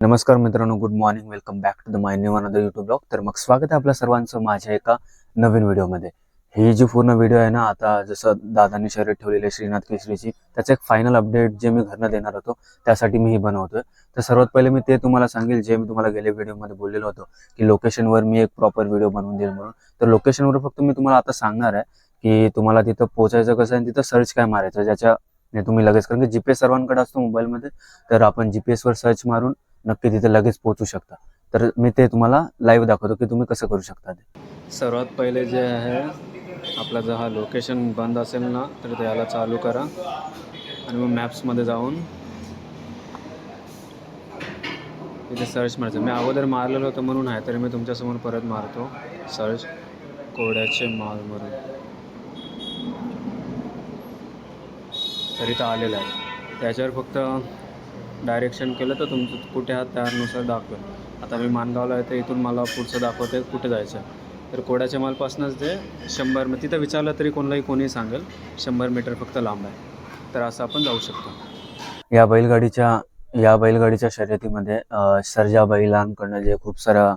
नमस्कार मित्रांनो good morning welcome back to the my new another YouTube blog तर मग स्वागत आहे आपल्या सर्वांचं माझ्या एका नवीन व्हिडिओमध्ये ही जी पूर्ण व्हिडिओ आहे ना आता जसं दादांनी शर्यत ठेवलेली आहे श्रीनाथ केसरीची त्याचं एक फायनल अपडेट जे मी घरनं देणार होतो त्यासाठी मी ही बनवतोय. तर सर्वात पहिले मी ते तुम्हाला सांगेल जे मी तुम्हाला गेल्या व्हिडिओमध्ये बोललेलो होतो की लोकेशनवर मी एक प्रॉपर व्हिडिओ बनवून देईल म्हणून. तर लोकेशनवर फक्त मी तुम्हाला आता सांगणार आहे की तुम्हाला तिथं पोहोचायचं कसं आहे आणि तिथं सर्च काय मारायचं ज्याच्या तुम्ही लगेच कारण की जीपीएस सर्वांकडे असतो मोबाईलमध्ये तर आपण जीपीएसवर सर्च मारून नक्की तिथे लगेच पोहोचू शकता. तर मी ते तुम्हाला लाईव्ह दाखवतो की तुम्ही कसं करू शकता ते. सर्वात पहिले जे आहे आपला जर हा लोकेशन बंद असेल ना तर त्याला चालू करा. आणि मग मॅप्समध्ये जाऊन इथे सर्च मारायचं मी अगोदर मारलेलं होतं म्हणून आहे तरी मी तुमच्यासमोर परत मारतो. सर्च कोड्याचे माल म्हणून. तरी तर आलेलं आहे. त्याच्यावर फक्त डायरेक्शन केलं तर तुमचं कुठे आहात त्यानुसार दाखवेल. आता मी मानगावला आहे तर इथून मला पुढचं दाखवते कुठे जायचं. आहे तर कोड्याच्या मालपासूनच ते शंभर मग तिथं विचारलं तरी कोणालाही कोणी सांगेल शंभर मीटर फक्त लांब आहे. तर असं आपण जाऊ शकतो. या बैलगाडीच्या या बैलगाडीच्या शर्यतीमध्ये सर्जा बैलांकडनं जे खूप सारा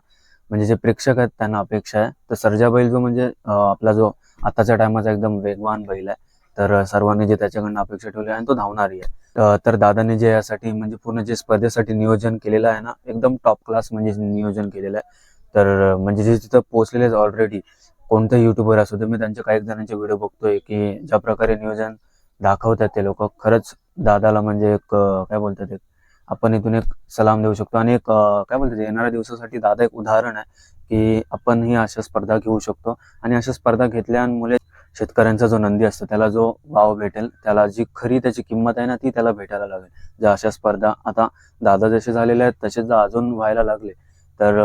म्हणजे जे प्रेक्षक आहेत त्यांना अपेक्षा आहे. तर सर्जा बैल जो म्हणजे आपला जो आताच्या टायमाचा एकदम वेगवान बैल आहे. तर सर्वांनी जे त्याच्याकडनं अपेक्षा ठेवली आहे आणि तो धावणारी आहे. तर दादाने जे यासाठी म्हणजे पूर्ण जे स्पर्धेसाठी नियोजन केलेलं आहे ना एकदम टॉप क्लास म्हणजे नियोजन केलेलं आहे. तर म्हणजे जे तिथं पोहोचलेले ऑलरेडी कोणते युट्यूबर असू दे मी त्यांच्या काही जणांचे व्हिडिओ बघतोय की ज्या प्रकारे नियोजन दाखवतात ते लोक. खरंच दादाला म्हणजे एक काय बोलतात एक आपण इथून एक सलाम देऊ शकतो. आणि एक काय बोलतात येणाऱ्या दिवसासाठी दादा एक उदाहरण आहे की आपण ही अशा स्पर्धा घेऊ शकतो. आणि अशा स्पर्धा घेतल्यामुळे शेतकऱ्यांचा जो नंदी असतो त्याला जो वाव भेटेल त्याला जी खरी त्याची किंमत आहे ना ती त्याला भेटायला लागेल. ज्या अशा स्पर्धा आता दादा जसे झालेले आहेत तसेच जर अजून व्हायला लागले. तर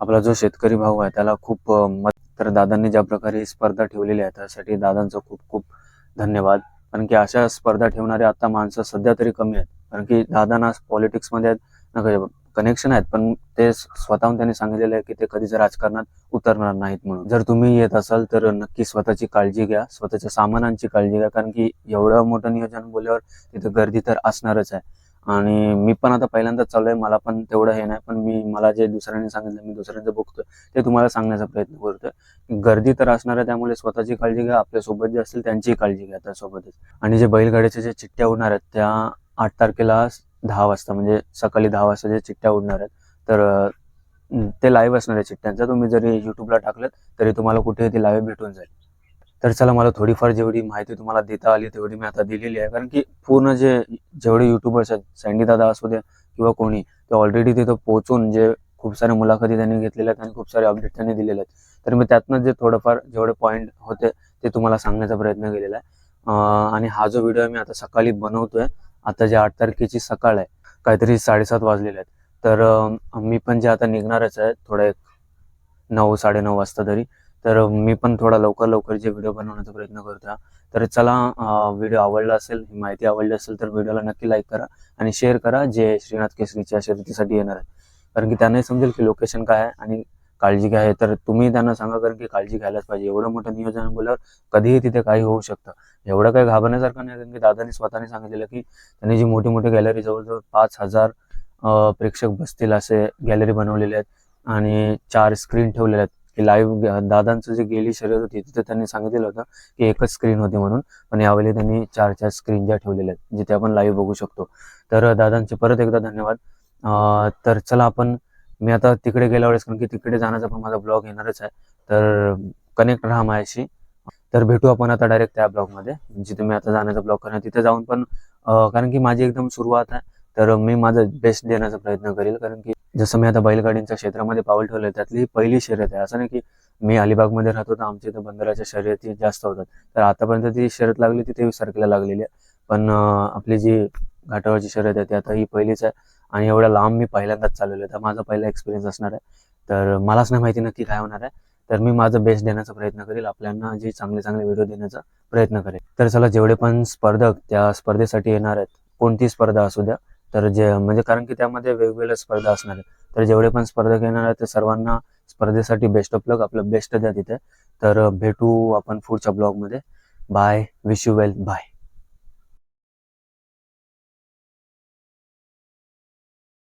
आपला जो शेतकरी भाऊ आहे त्याला खूप मत तर दादांनी ज्या प्रकारे ही स्पर्धा ठेवलेली आहे त्यासाठी दादांचं खूप खूप धन्यवाद. कारण की अशा स्पर्धा ठेवणारे आता माणसं सध्या तरी कमी आहेत. कारण की दादांना पॉलिटिक्समध्ये कनेक्शन आहेत पण ते स्वतःहून त्यांनी सांगितलेलं आहे की ते कधीच राजकारणात उतरणार नाहीत म्हणून. जर तुम्ही येत असाल तर नक्की स्वतःची काळजी घ्या स्वतःच्या सामानांची काळजी घ्या कारण की एवढं मोठं नियोजन बोलल्यावर तिथं गर्दी तर असणारच आहे. आणि मी पण आता पहिल्यांदाच चालू आहे मला पण तेवढं हे नाही पण मी मला जे दुसऱ्यांनी सांगितलं मी दुसऱ्यांचं बघतोय ते तुम्हाला सांगण्याचा प्रयत्न करतोय. गर्दी तर असणार आहे त्यामुळे स्वतःची काळजी घ्या आपल्यासोबत जे असतील त्यांचीही काळजी घ्या त्यासोबतच. आणि जे बैलगाड्याच्या जे चिठ्ठ्या होणार आहेत त्या आठ तारखेला दहा वाजता म्हणजे सकाळी दहा वाजता जे चिठ्ठ्या उडणार आहेत तर ते लाईव्ह असणार आहे चिठ्ठ्यांचा. तुम्ही जरी यूट्यूबला टाकलं तरी तुम्हाला कुठेही ती लाईव्ह भेटून जाईल. तर चला मला थोडीफार जेवढी माहिती तुम्हाला देता आली तेवढी मी आता दिलेली आहे. कारण की पूर्ण जे जेवढे युट्यूबर्स आहेत सँडी दादा असू द्या किंवा कोणी ते ऑलरेडी तिथं पोहोचून जे खूप साऱ्या मुलाखती त्यांनी घेतलेल्या आहेत आणि खूप सारे अपडेट त्यांनी दिलेले आहेत. तर मी त्यातनं जे थोडंफार जेवढे पॉईंट होते ते तुम्हाला सांगण्याचा प्रयत्न केलेला आहे. आणि हा जो व्हिडिओ मी आता सकाळी बनवतोय. आता जे आठ तारखेची सकाळ आहे काहीतरी साडेसात वाजलेले आहेत. तर मी पण जे आता निघणारच आहे थोडं एक नऊ साडेनऊ वाजता तरी तर मी पण थोडा लवकर लवकर जे व्हिडिओ बनवण्याचा प्रयत्न करतो तर चला व्हिडिओ आवडला असेल ही माहिती आवडली असेल तर व्हिडिओला नक्की लाईक करा आणि शेअर करा जे श्रीनाथ केसरीच्या शर्यतीसाठी येणार आहे कारण की त्यांनाही समजेल की लोकेशन काय आहे आणि काळजी घ्या. आहे तर तुम्ही त्यांना सांगा कारण की काळजी घ्यायलाच पाहिजे. एवढं मोठं नियोजन बोलल्यावर कधीही तिथे काही होऊ शकतं. एवढं काही घाबरण्यासारखं नाही कारण की दादाने स्वतःने सांगितलेलं की त्यांनी जी मोठी मोठी गॅलरी जवळजवळ पाच हजार प्रेक्षक बसतील असे गॅलरी बनवलेले आहेत आणि चार स्क्रीन ठेवलेले आहेत. की लाईव्ह दादांचं जे गेली शर्यत होती तिथे त्यांनी सांगितलेलं होतं की एकच स्क्रीन होती म्हणून. पण यावेळी त्यांनी चार चार स्क्रीन ज्या ठेवलेल्या आहेत जिथे आपण लाईव्ह बघू शकतो. तर दादांचे परत एकदा धन्यवाद. तर चला आपण मी आता तिकडे गेल्या वेळेस कारण की तिकडे जाण्याचा पण माझा ब्लॉग येणारच आहे. तर कनेक्ट राहा माझ्याशी. तर भेटू आपण आता डायरेक्ट त्या ब्लॉगमध्ये जिथे मी आता जाण्याचा ब्लॉग करणार तिथे जाऊन पण कारण की माझी एकदम सुरुवात आहे. तर मी माझं बेस्ट देण्याचा प्रयत्न करेल कारण की जसं मी आता बैलगाडींच्या क्षेत्रामध्ये पाऊल ठेवलं त्यातली पहिली शर्यत आहे. असं नाही की मी अलिबागमध्ये राहतो तर आमच्या इथं बंदराच्या शर्यती जास्त होतात. तर आतापर्यंत ती शर्यत लागली ती तेवीस तारखेला लागलेली आहे. पण आपली जी घाटावरची शर्यत आहे ती आता ही पहिलीच आहे. आणि एवढ्या लांब मी पहिल्यांदाच चाललेलो आहे. तर माझा पहिला एक्सपिरियन्स असणार आहे. तर मलाच नाही माहिती नक्की काय होणार आहे. तर मी माझं बेस्ट देण्याचा प्रयत्न करेल. आपल्यांना जे चांगले चांगले व्हिडिओ देण्याचा प्रयत्न करेल. तर चला जेवढे पण स्पर्धक त्या स्पर्धेसाठी येणार आहेत कोणती स्पर्धा असू द्या. तर जे म्हणजे कारण की त्यामध्ये वेगवेगळ्या स्पर्धा असणार आहेत. तर जेवढे पण स्पर्धक येणार आहेत ते सर्वांना स्पर्धेसाठी बेस्ट ऑफ लक आपलं बेस्ट द्या तिथे. तर भेटू आपण पुढच्या ब्लॉगमध्ये bye wish you well bye